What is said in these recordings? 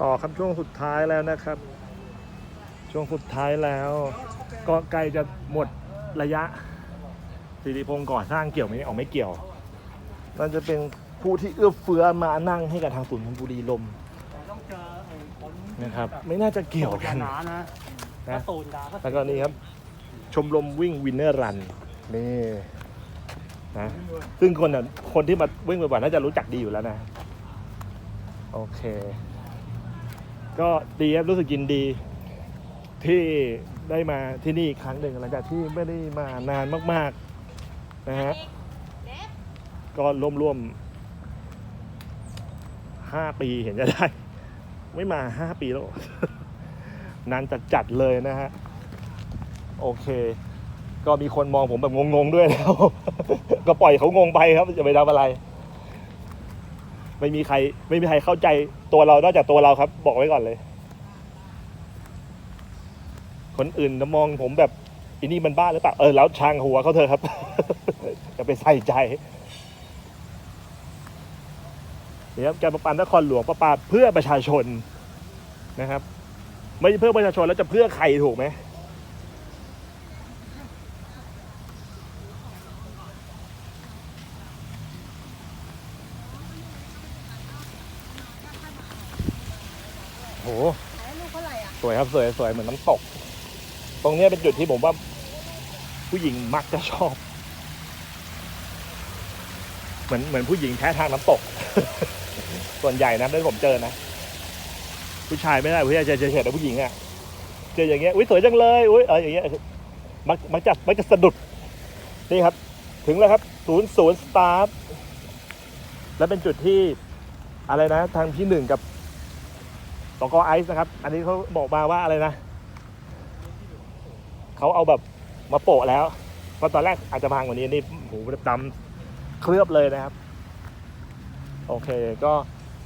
ต่อครับช่วงสุดท้ายแล้วนะครับ ช่วงสุดท้ายแล้วก็ใกล้จะหมดระยะสิริพงศ์ก่อสร้างเกี่ยวไหมออกไม่เกี่ยวน่าจะเป็นผู้ที่เอื้อเฟื้อมานั่งให้กับทางศูนย์บุรีลมนะครับ ไม่น่าจะเกี่ยวกันนะนะตูนดาแล้วก็นี่ครับ ชมรมวิ่งวินเนอร์รันนี่นะซึ่งคนน่ะคนที่มาวิ่งบ่อยๆน่าจะรู้จักดีอยู่แล้วนะ โอเค ก็ดีครับรู้สึกยินดี ที่ได้มาที่นี่อีกครั้งหนึ่งหลังจากที่ไม่ได้มานานมากๆนะฮะก็ร่วมๆห้าปีเห็นจะได้ ไม่มาห้าปีแล้ว นานจัดจัดๆเลยนะฮะ โอเค ก็มีคนมองผมแบบงงๆด้วยแล้ว ก็ปล่อยเขางงไปครับจะไปทำอะไร ไม่มีใคร ไม่มีใครเข้าใจ ตัวเรานอกจากตัวเราครับ บอกไว้ก่อนเลย คนอื่นจะมองผมแบบอินี่มันบ้าหรือเปล่าเออแล้วช่างหัวเขาเถอะครับ จะไปใส่ใจนี่ครับการประปานครหลวงประปาเพื่อประชาชนนะครับ ไม่ใช่เพื่อประชาชนแล้วจะเพื่อใครถูกไหม ขายลูกเท่าไหร่อะสวยครับสวยสวยเหมือนน้ำตก ตรงเนี้ยเป็นจุดที่ผมว่า ผู้หญิงมักจะชอบ เหมือนเหมือนผู้หญิงแท้ทางน้ำตก ส่วนใหญ่นะที่ผมเจอนะ ผู้ชายไม่ได้ผู้ชายจะเฉยๆแต่ผู้หญิงอะเจออย่างเงี้ยอุ้ยสวยจังเลยอุ้ยเอออย่างเงี้ยมักมักจะมักจะสะดุดนี่ครับ ถึงแล้วครับศูนย์ศูนย์สตาร์ทและเป็นจุดที่อะไรนะ ทางพี่หนึ่งกับ ตกอไอซ์นะครับ อันนี้เขาบอกมาว่าอะไรนะเขาเอาแบบมาโปะแล้วเพราะตอนแรกอาจจะพังกว่านี้นี่โหดำเคลือบเลยนะครับ โอเคก็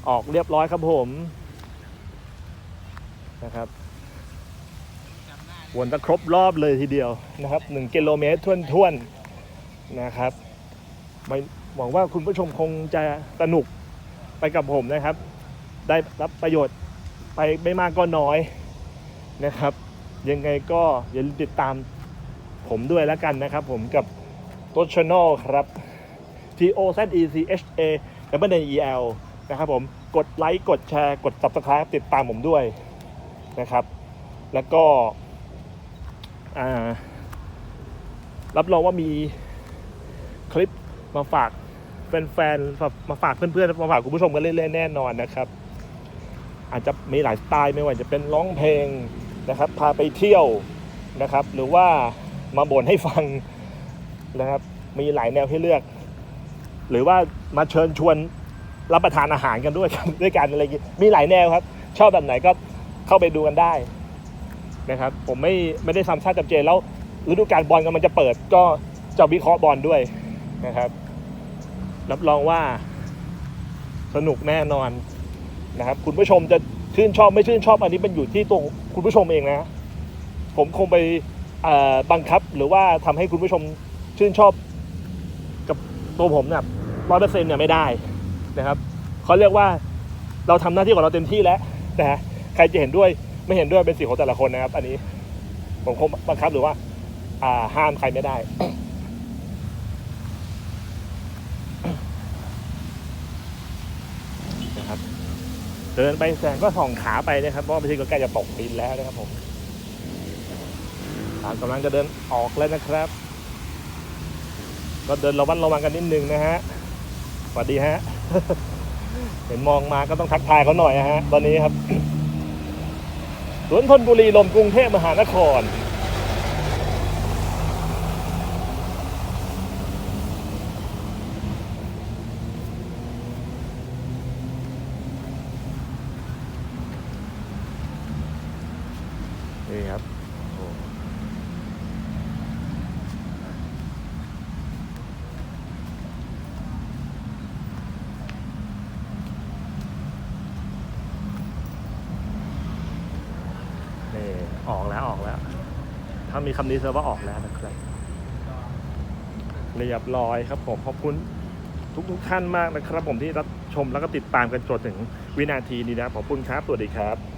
ออกเรียบร้อยครับผมนะครับวนตะครบรอบเลยทีเดียวนะครับหนึ่งกิโลเมตรท่วนๆนะครับไม่หวังว่าคุณผู้ชมคงจะสนุกไปกับผมนะครับ ได้รับประโยชน์ ไปไม่มากก็น้อยนะครับ ยังไงก็อย่าลืมติดตามผมด้วยแล้วกันนะครับ ผมกับต้นช n น l ครับ T O Z E C H A W N E L นะครับผมกดไลค์กดแชร์กด subscribe ติดตามผมด้วยนะครับ แล้วก็รับรองว่ามีคลิปมาฝากแฟนๆ มาฝากเพื่อนๆ มาฝากคุณผู้ชมกันเรื่อยๆ แน่นอนนะครับ อาจจะมีหลายสไตล์ไม่ว่าจะเป็นร้องเพลงนะครับ พาไปเที่ยวนะครับ หรือว่ามาบ่นให้ฟังนะครับ มีหลายแนวให้เลือก หรือว่ามาเชิญชวนรับประทานอาหารกันด้วยด้วยกันอะไรอย่างงี้มีหลายแนวครับ ชอบแบบไหนก็เข้าไปดูกันได้นะครับ ผมไม่ไม่ได้ซ้ำซากจำเจนแล้วฤดูกาลบอลกำลังจะเปิดก็จะวิเคราะห์บอลด้วยนะครับ รับรองว่าสนุกแน่นอน นะครับคุณผู้ชมจะชื่นชอบไม่ชื่นชอบอันนี้เป็นอยู่ที่ตัวคุณผู้ชมเองนะ ผมคงไปบังคับหรือว่าทำให้คุณผู้ชมชื่นชอบกับตัวผมเนี่ยร้อยเปอร์เซ็นต์เนี่ยไม่ได้นะครับเขาเรียกว่าเราทำหน้าที่ของเราเต็มที่แล้วนะฮะใครจะเห็นด้วยไม่เห็นด้วยเป็นสิทธิ์ของแต่ละคนนะครับ อันนี้ผมคงบังคับหรือว่าอ่าห้ามใครไม่ได้นะครับ เดินไปแสงก็ส่องขาไปนะครับเพราะว่าไม่ใช่ก็ใกล้จะตกดินแล้วนะครับผมตามกำลังจะเดินออกแล้วนะครับ ก็เดินระวัดระวังกันนิดนึงนะฮะสวัสดีฮะ เห็นมองมาก็ต้องทักทายเขาหน่อยนะฮะ ตอนนี้ครับสวนธนบุรีลมกรุงเทพมหานคร นี่ครับโอ้นี่ออกแล้วออกแล้ว ถ้ามีคำนี้เซอร์ว่าออกแล้วนะครับเรียบร้อยครับผมขอบคุณทุกทุกท่านมากนะครับ ผมที่รับชมแล้วก็ติดตามกันจนถึงวินาทีนี้นะขอบคุณครับ สวัสดีครับ